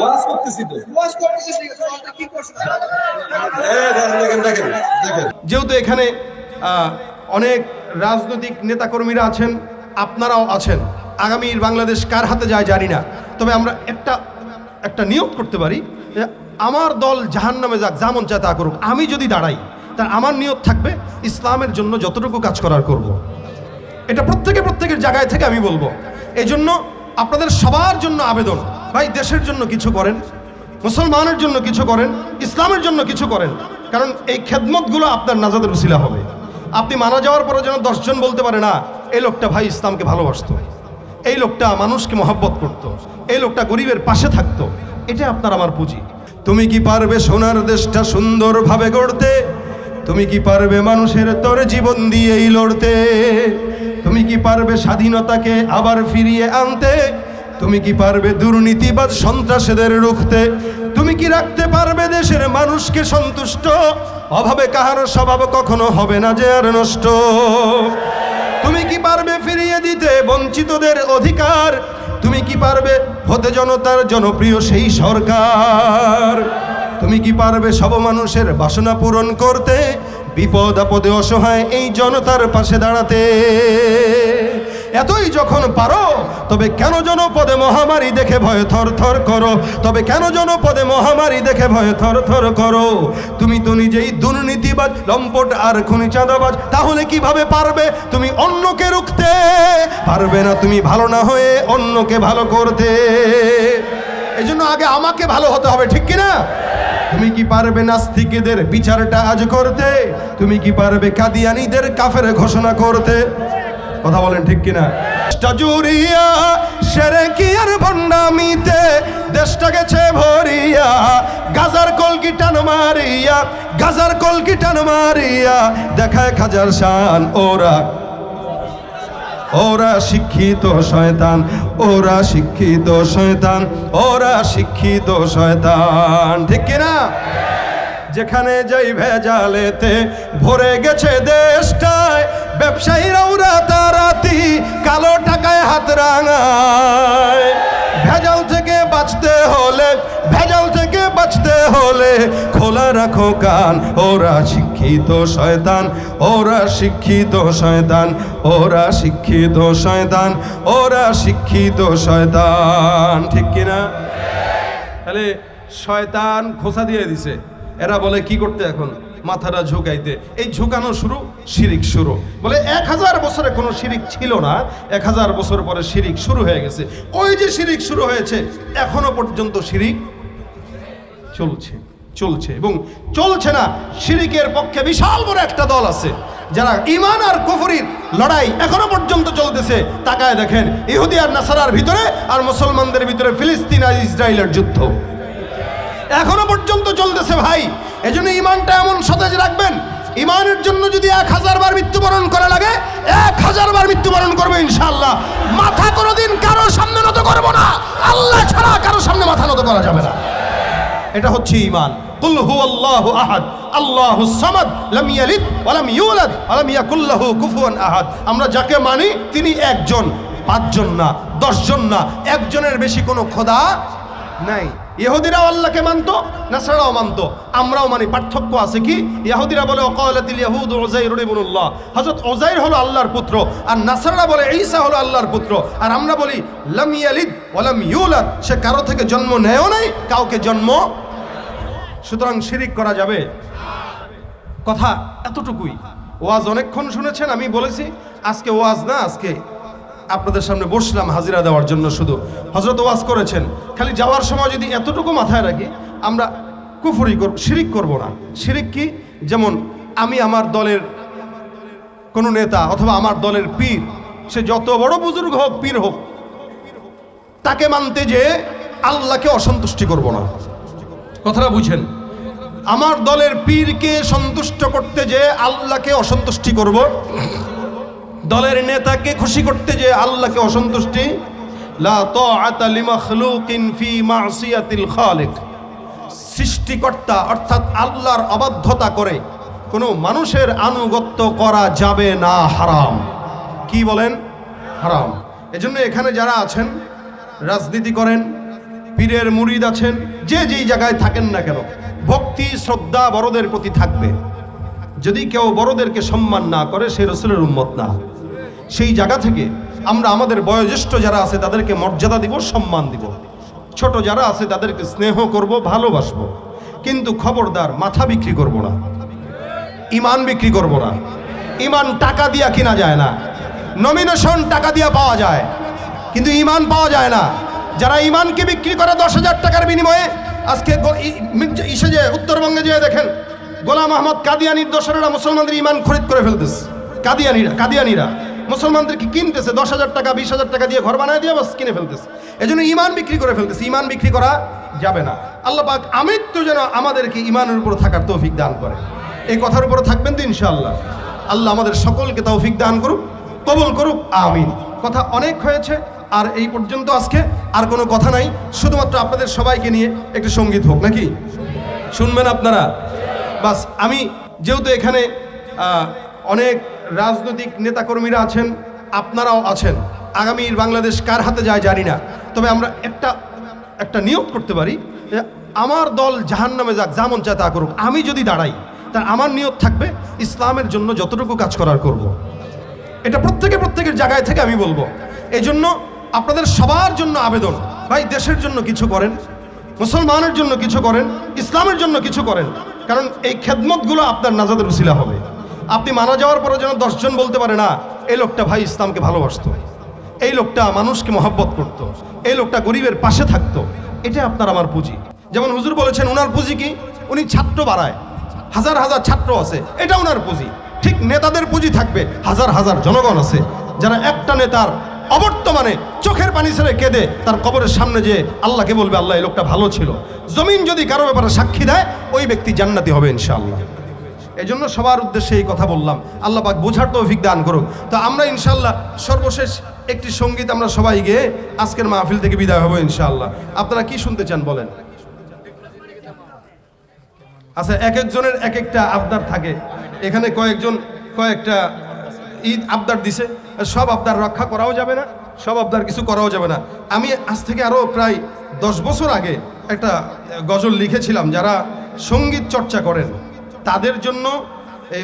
ওয়াজ করতেছি তো। ওয়াজ করতেছে ঠিক আছে, ওয়াজটা কি দেখেন দেখেন দেখেন যেহেতু এখানে অনেক রাজনৈতিক নেতাকর্মীরা আছেন আপনারাও আছেন আগামীর বাংলাদেশ কার হাতে যায় জানি না। তবে আমরা একটা একটা নিয়োগ করতে পারি আমার দল জাহান নামে যাক যেমন চায় তা করুক আমি যদি দাঁড়াই তা আমার নিয়োগ থাকবে ইসলামের জন্য যতটুকু কাজ করার করব। এটা প্রত্যেকে প্রত্যেকের জায়গায় থেকে আমি বলব। এই জন্য আপনাদের সবার জন্য আবেদন ভাই, দেশের জন্য কিছু করেন, মুসলমানের জন্য কিছু করেন, ইসলামের জন্য কিছু করেন। কারণ এই খেদমতগুলো আপনার নাজাদের উসিলা হবে। আপনি মারা যাওয়ার পরে যেন দশজন বলতে পারে, না, এই লোকটা ভাই ইসলামকে ভালোবাসতো। এই লোকটা মানুষকে মহব্বত করত। এই লোকটা গরিবের পাশে থাকতো। এটা আপনার আমার পুঁজি। তুমি কি পারবে সোনার দেশটা সুন্দরভাবে গড়তে? তুমি কি পারবে মানুষের তোর জীবন দিয়েই লড়তে? তুমি কি পারবে স্বাধীনতাকে আবার ফিরিয়ে আনতে? তুমি কি পারবে দুর্নীতিবাদ সন্ত্রাসীদের রুখতে? তুমি কি রাখতে পারবে দেশের মানুষকে সন্তুষ্ট? অভাবে কাহার স্বভাব কখনো হবে না যে আর নষ্ট। তুমি কি পারবে ফিরিয়ে দিতে বঞ্চিতদের অধিকার? তুমি কি পারবে হতে জনতার জনপ্রিয় সেই সরকার? তুমি কি পারবে সব মানুষের বাসনা পূরণ করতে? বিপদ আপদে অসহায় এই জনতার পাশে দাঁড়াতে? এতই যখন পারো, তবে কেন জনপদে মহামারী দেখে ভয় থর থর করো? তবে কেন জনপদে মহামারী দেখে ভয় থর থর করো? তুমি তো নিজেই দুর্নীতিবাজ, লম্পট আর খুনি চাঁদাবাজ, তাহলে কীভাবে পারবে? তুমি অন্যকে রুখতে পারবে না, তুমি ভালো না হয়ে অন্যকে ভালো করতে। এই জন্য আগে আমাকে ভালো হতে হবে, ঠিক কিনা? তুমি কি পারবে নাস্তিকেদের বিচারটা আজ করতে? তুমি কি পারবে কাদিয়ানিদের কাফের ঘোষণা করতে? কথা বলেন ঠিক কিনা? জুড়িয়া, সেরে কি আর ভণ্ডামিতে? দেশটা গেছে ভরিয়া, গাজার কলকি টান মারিয়া, গাজার কলকি টান মারিয়া, দেখায় খাজার শান, ওরা ওরা শিক্ষিত শয়তান, ওরা শিক্ষিত শয়তান, ওরা শিক্ষিত শয়তান। ঠিক কিনা? যেখানে যাই ভেজালেতে ভরে গেছে দেশটায় ব্যবসায়ীরাও রাতারাতি কালো টাকায় হাত রাঙায়। ভেজাল থেকে বাঁচতে হলে, ভেজাল থেকে বাঁচতে হলে খোলা রাখো কান। ওরা শিক্ষিত শয়তান, ওরা শিক্ষিত শয়তান, ওরা শিক্ষিত শয়তান, ওরা শিক্ষিত শয়তান। ঠিক কিনা তাহলে শয়তান খোসা দিয়ে দিছে। এরা বলে, কি করতে এখন? মাথাটা ঝুঁকাইতে। এই ঝুঁকানো শুরু, শিরিক শুরু। বলে এক হাজার বছরে কোনো শিরিক ছিল না, এক হাজার বছর পরে শিরিক শুরু হয়ে গেছে। ওই যে শিরিক শুরু হয়েছে, এখনও পর্যন্ত শিরিক চলছে চলছে এবং চলছে না। শিরিকের পক্ষে বিশাল বড় একটা দল আছে, যারা ইমান আর কুফরির লড়াই এখনও পর্যন্ত চলতেছে। তাকায় দেখেন, ইহুদি আর নাসারার ভিতরে আর মুসলমানদের ভিতরে ফিলিস্তিন আর ইসরায়েলের যুদ্ধ। এখনও পর্যন্ত চলতেছে ভাই এজন্য ইমানটা এমন সতেজ রাখবেন ইমানের জন্য যদি এক হাজার বার মৃত্যুবরণ করা লাগে, এক হাজার বার মৃত্যুবরণ করব ইনশাল্লাহ মাথা কোনোদিন কারও সামনে নত করব না, আল্লাহ ছাড়া কারও সামনে মাথা নত করা যাবে না। এটা হচ্ছে ইমান আহাদ, আল্লাহু সামাদ, লাম ইয়ালিদ ওয়া লাম ইউলাদ, ওয়া লাম ইয়াকুল লাহু কুফুয়ান আহাদ। আমরা যাকে মানি, তিনি একজন, পাঁচজন না, দশজন না, একজনের বেশি কোনো খোদা নাই। ইহুদিরাও আল্লাহকে মানত নাসারাও মানতো। আমরাও মানি, পার্থক্য আছে কি? ইহুদিরা বলে ওকালাতিল ইয়াহুদ উযাইর ইবনুল্লাহ। হযরত উযাইর হলো আল্লাহর পুত্র, আর নাসারারা বলে, ঈসা হলো আল্লাহর পুত্র। আর আমরা বলি, লাম ইয়ালিদ ওয়া লাম ইউলাদ। সে কারও থেকে জন্ম নেয়ও নাই, কাউকে জন্ম সুতরাং শিরিক করা যাবে। কথা এতটুকুই। ওয়াজ অনেকক্ষণ শুনেছেন, আমি বলেছি, আজকে ওয়াজ না, আজকে আপনাদের সামনে বসলাম হাজিরা দেওয়ার জন্য শুধু। হজরত ওয়াজ করেছেন, খালি যাওয়ার সময় যদি এতটুকু মাথায় রাখি, আমরা কুফরি করব শিরিক করব না। শিরিক কি? যেমন আমি আমার দলের কোনো নেতা অথবা আমার দলের পীর, সে যত বড় বুজুর্গ হোক, পীর হোক, তাকে মানতে যে আল্লাহকে অসন্তুষ্টি করব না। কথাটা বুঝেন। আমার দলের পীরকে সন্তুষ্ট করতে যে আল্লাহকে অসন্তুষ্টি করব দলের নেতাকে খুশি করতে যে আল্লাহকে অসন্তুষ্টি সৃষ্টিকর্তা অর্থাৎ আল্লাহর অবাধ্যতা করে কোনো মানুষের আনুগত্য করা যাবে না, হারাম। কি বলেন? হারাম। এজন্য এখানে যারা আছেন, রাজনীতি করেন, পীরের মুরিদ আছেন, যে যেই জায়গায় থাকেন না কেন, ভক্তি, শ্রদ্ধা বড়দের প্রতি থাকবে। যদি কেউ বড়দেরকে সম্মান না করে, সে রসুলের উম্মত না। সেই জায়গা থেকে আমরা আমাদের বয়োজ্যেষ্ঠ যারা আছে তাদেরকে মর্যাদা দিব, সম্মান দিব। ছোট যারা আছে তাদেরকে স্নেহ করব, ভালোবাসবো। কিন্তু খবরদার, মাথা বিক্রি করব না। ইমান বিক্রি করব না। ইমান টাকা দিয়া কিনা যায় না। নমিনেশন টাকা দিয়া পাওয়া যায়। কিন্তু ইমান পাওয়া যায় না। যারা ইমানকে বিক্রি করে দশ হাজার টাকার বিনিময়ে, আজকে ইসে যে উত্তরবঙ্গে যেয়ে দেখেন, গোলাম আহমদ কাদিয়ানির দোসরেরা মুসলমানদের ইমান খরিদ করে ফেলতেছে। কাদিয়ানিরা কাদিয়ানিরা। মুসলমানদেরকে কিনতেছে দশ হাজার টাকা, বিশ হাজার টাকা দিয়ে ঘর বানায় দিয়ে বাস কিনে ফেলতেছে। এই জন্য ইমান বিক্রি করে ফেলতেছে। ইমান বিক্রি করা যাবে না। আল্লাহ পাক আমৃত্যু যেন আমাদেরকে ইমানের উপর থাকার তৌফিক দান করে। এই কথার উপরে থাকবেন তো ইনশাআল্লাহ। আল্লাহ আমাদের সকলকে তৌফিক দান করুক, কবল করুক, আমিন। কথা অনেক হয়েছে, আর এই পর্যন্ত আজকে আর কোনো কথা নাই। শুধুমাত্র আপনাদের সবাইকে নিয়ে একটু সংগীত হোক, নাকি? শুনবেন আপনারা? বাস, আমি যেহেতু এখানে অনেক রাজনৈতিক নেতাকর্মীরা আছেন, আপনারাও আছেন। আগামীর বাংলাদেশ কার হাতে যায় জানি না। তবে আমরা একটা একটা নিয়োগ করতে পারি। আমার দল জাহান নামে যাক, যেমন চায় তা করুক। আমি যদি দাঁড়াই, তা আমার নিয়োগ থাকবে, ইসলামের জন্য যতটুকু কাজ করার করব। এটা প্রত্যেকে প্রত্যেকের জায়গায় থেকে আমি বলব। এই জন্য আপনাদের সবার জন্য আবেদন, ভাই, দেশের জন্য কিছু করেন, মুসলমানের জন্য কিছু করেন, ইসলামের জন্য কিছু করেন। কারণ এই খেদমতগুলো আপনার নাজাদের উসিলা হবে। আপনি মারা যাওয়ার পরে যেন দশজন বলতে পারে, না, এই লোকটা ভাই ইসলামকে ভালোবাসতো। এই লোকটা মানুষকে মহব্বত করত। এই লোকটা গরিবের পাশে থাকতো। এটা আপনার আমার পুঁজি। যেমন হুজুর বলেছেন ওনার পুঁজি কি? উনি ছাত্র বাড়ায়। হাজার হাজার ছাত্র আছে, এটা ওনার পুঁজি। ঠিক নেতাদের পুঁজি থাকবে, হাজার হাজার জনগণ আছে। যারা একটা নেতার অবর্তমানে চোখের পানি ছেড়ে কেঁদে তার কবরের সামনে যে আল্লাহকে বলবে, আল্লাহ, এই লোকটা ভালো ছিল। জমিন যদি কারও ব্যাপারে সাক্ষী দেয়, ওই ব্যক্তি জান্নাতি হবে ইনশাআল্লাহ। এই জন্য সবার উদ্দেশ্যে এই কথা বললাম। আল্লাহ পাক বোঝার তৌফিক দান করুক। তো আমরা ইনশাল্লাহ সর্বশেষ একটি সংগীত আমরা সবাই গিয়ে আজকের মাহফিল থেকে বিদায় হব ইনশাআল্লাহ। আপনারা কি শুনতে চান বলেন? আচ্ছা এক একজনের এক একটা আবদার থাকে। এখানে কয়েকজন, কয়েকটা ঈদ আবদার দিছে। সব আবদার রক্ষা করাও যাবে না, সব আবদার কিছু করাও যাবে না। আমি আজ থেকে আরও প্রায় দশ বছর আগে একটা গজল লিখেছিলাম যারা সংগীত চর্চা করেন। তাদের জন্য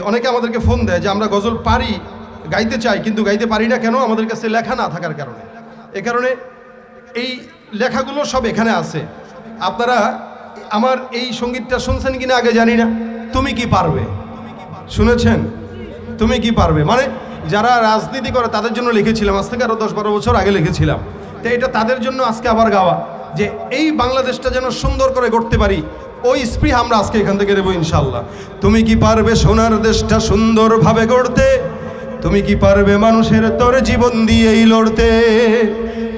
অনেকে আমাদেরকে ফোন দেয় যে আমরা গজল পারি, গাইতে চাই, কিন্তু গাইতে পারি না কেন? আমাদের কাছে লেখা না থাকার কারণে। এ কারণে এই লেখাগুলো সব এখানে আছে। আপনারা আমার এই সঙ্গীতটা শুনছেন কিনা আগে জানি না। তুমি কি পারবে? শুনেছেন? তুমি কি পারবে? মানে যারা রাজনীতি করে তাদের জন্য লিখেছিলাম, আজ থেকে আরও দশ বারো বছর আগে লিখেছিলাম। তো এটা তাদের জন্য আজকে আবার গাওয়া। যে এই বাংলাদেশটা যেন সুন্দর করে গড়তে পারি ওই স্পৃহা আমরা আজকে এখান থেকে দেবো ইনশাল্লাহ তুমি কি পারবে সোনার দেশটা সুন্দরভাবে গড়তে? তুমি কি পারবে মানুষের তোর জীবন দিয়েই লড়তে?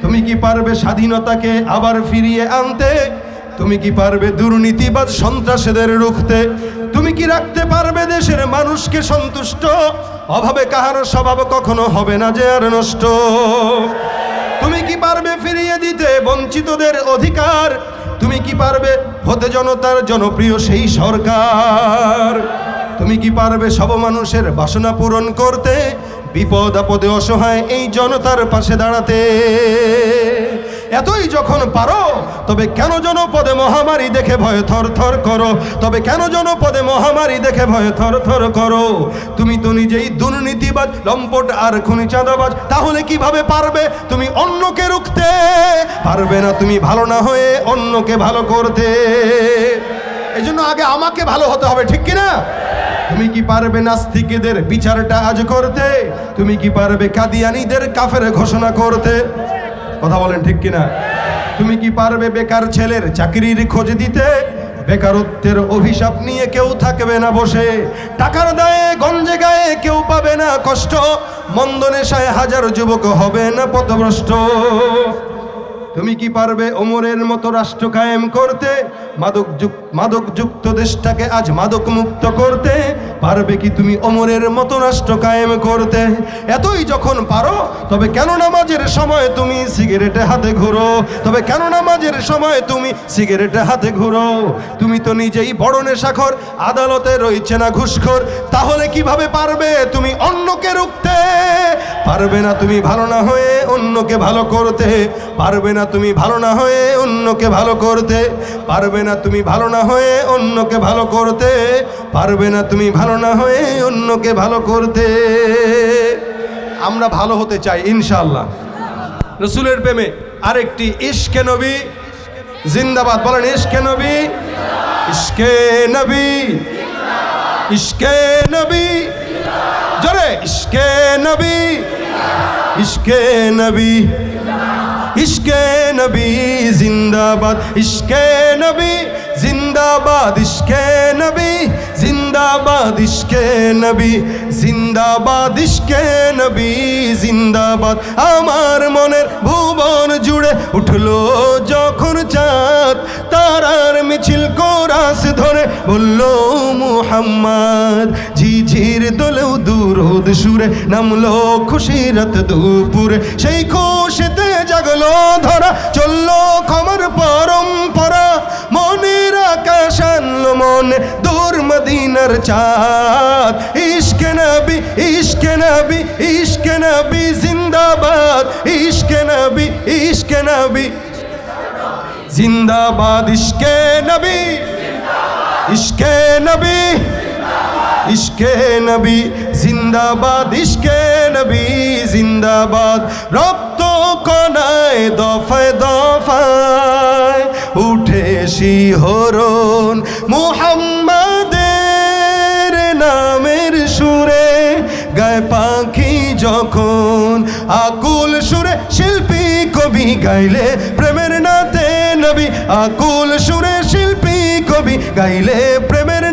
তুমি কি পারবে স্বাধীনতাকে আবার ফিরিয়ে আনতে? তুমি কি পারবে দুর্নীতিবাদ সন্ত্রাসীদের রুখতে? তুমি কি রাখতে পারবে দেশের মানুষকে সন্তুষ্ট? অভাবে কাহার স্বভাব কখনো হবে না যে আর নষ্ট। তুমি কি পারবে ফিরিয়ে দিতে বঞ্চিতদের অধিকার? তুমি কি পারবে হতে জনতার জনপ্রিয় সেই সরকার? তুমি কি পারবে সব মানুষের বাসনা পূরণ করতে? বিপদ আপদে অসহায় এই জনতার পাশে দাঁড়াতে। এতই যখন পারো, তবে কেন যেন পদে মহামারী দেখে ভয় থর থর করো? তবে কেন যেন পদে মহামারী দেখে ভয় থর থর করো? তুমি তো নিজেই দুর্নীতিবাজ, লম্পট আর খুনি চাঁদাবাজ, তাহলে কীভাবে পারবে? তুমি অন্যকে রুখতে পারবে না, তুমি ভালো না হয়ে অন্যকে ভালো করতে। এই জন্য আগে আমাকে ভালো হতে হবে, ঠিক কিনা? তুমি কি পারবে নাস্তিকেদের বিচারটা আজ করতে? তুমি কি পারবে কাদিয়ানিদের কাফের ঘোষণা করতে? কথা বলেন ঠিক কিনা? তুমি কি পারবে বেকার ছেলের চাকরির খোঁজ দিতে? বেকারত্বের অভিশাপ নিয়ে কেউ থাকবে না বসে। টাকার দায়ে গঞ্জে গায়ে কেউ পাবে না কষ্ট। মন্দ নেশায় হাজার যুবক হবে না পথভ্রষ্ট তুমি কি পারবে ওমরের মতো রাষ্ট্র কায়েম করতে? মাদক যুক- মাদক যুক্ত দেশটাকে আজ মাদক মুক্ত করতে পারবে কি তুমি অমরের মতো রাষ্ট্র কায়েম করতে? এতই যখন পারো, তবে কেন নামাজের সময় তুমি সিগারেটে হাতে ঘুরো? তবে কেন নামাজের সময় তুমি সিগারেটে হাতে ঘুরো? তুমি তো নিজেই বড় নেশাখর, আদালতে রয়েছে না ঘুষখোর। তাহলে কীভাবে পারবে তুমি অন্যকে রুখতে? পারবে না তুমি ভালো না হয়ে অন্যকে ভালো করতে। পারবে না তুমি ভালো না হয়ে অন্যকে ভালো করতে। পারবে না তুমি ভালো না হয়ে অন্যকে ভালো করতে পারবে না তুমি ভালো না হয়ে অন্যকে ভালো করতে। আমরা ভালো হতে চাই ইনশাল্লাহ রসুলের প্রেমে আরেকটি ইশকে নবী। জিন্দাবাদ, বলেন ইশকে নবী। ইশকে নবী। ইশকে নবী। জোরে, ইশকে নবী। ইশকে নবী। ইশকে নবী, জিন্দাবাদ। ইশকে নবী ইশকে নবী, জিন্দাবাদ, ইশকে নবী, জিন্দাবাদ, ইশকে নবী, জিন্দাবাদ। আমার মনের ভুবন জুড়ে উঠল যখন চাঁদ, তারার মিছিল কোরাস ধরে বলল, মুহাম্মদ, ঝিঝির দোলেও দুরোদ সুরে নামলো খুশিরত দুপুরে। সেই খুশিতে জাগলো ধরা, চলল খবর পরম্পরা আকাশ আনলো মনে দূর মদিনার চাঁদ। ইশকে নবী ইশকে নবী ইশকে নবী, জিন্দাবাদ। ইশকে নবী ইশকে নবী। জিন্দাবাদ, ইশকে নবী। ইশকে নবী। ইশকে নবী। জিন্দাবাদ, ইশকে নবী। জিন্দাবাদ। রক্ত কনায় শিহরণ মুহাম্মাদের নামের সুরে, গায় পাখি যখন আকুল সুরে, শিল্পী কবি গাইলে প্রেমের নাতে নবী, আকুল সুরে শিল্পী কবি গাইলে